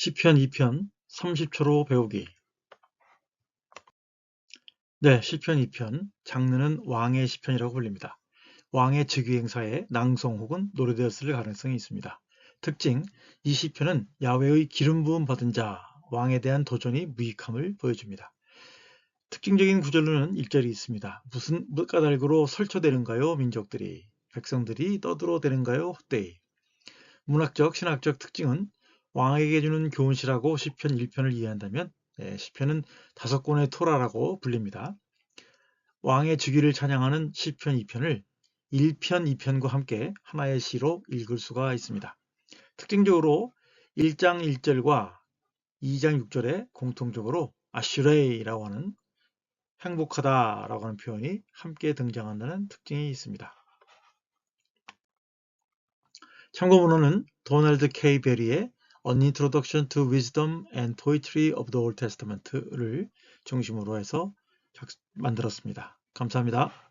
시편 2편 30초로 배우기 네, 시편 2편 장르는 왕의 시편이라고 불립니다. 왕의 즉위 행사에 낭송 혹은 노래되었을 가능성이 있습니다. 특징, 이 시편은 야훼의 기름 부음 받은 자, 왕에 대한 도전이 무익함을 보여줍니다. 특징적인 구절로는 일절이 있습니다. 무슨 까닭으로 설쳐되는가요, 민족들이? 백성들이 떠들어 대는가요, 헛되이? 문학적, 신학적 특징은 왕에게 주는 교훈시라고 시편 1편을 이해한다면 네, 시편은 다섯 권의 토라라고 불립니다. 왕의 즉위를 찬양하는 시편 2편을 1편, 2편과 함께 하나의 시로 읽을 수가 있습니다. 특징적으로 1장 1절과 2장 6절에 공통적으로 아슈레이라고 하는 행복하다라고 하는 표현이 함께 등장한다는 특징이 있습니다. 참고문헌은 도널드 K. 베리의 An Introduction to Wisdom and Poetry of the Old Testament를 중심으로 해서 만들었습니다. 감사합니다.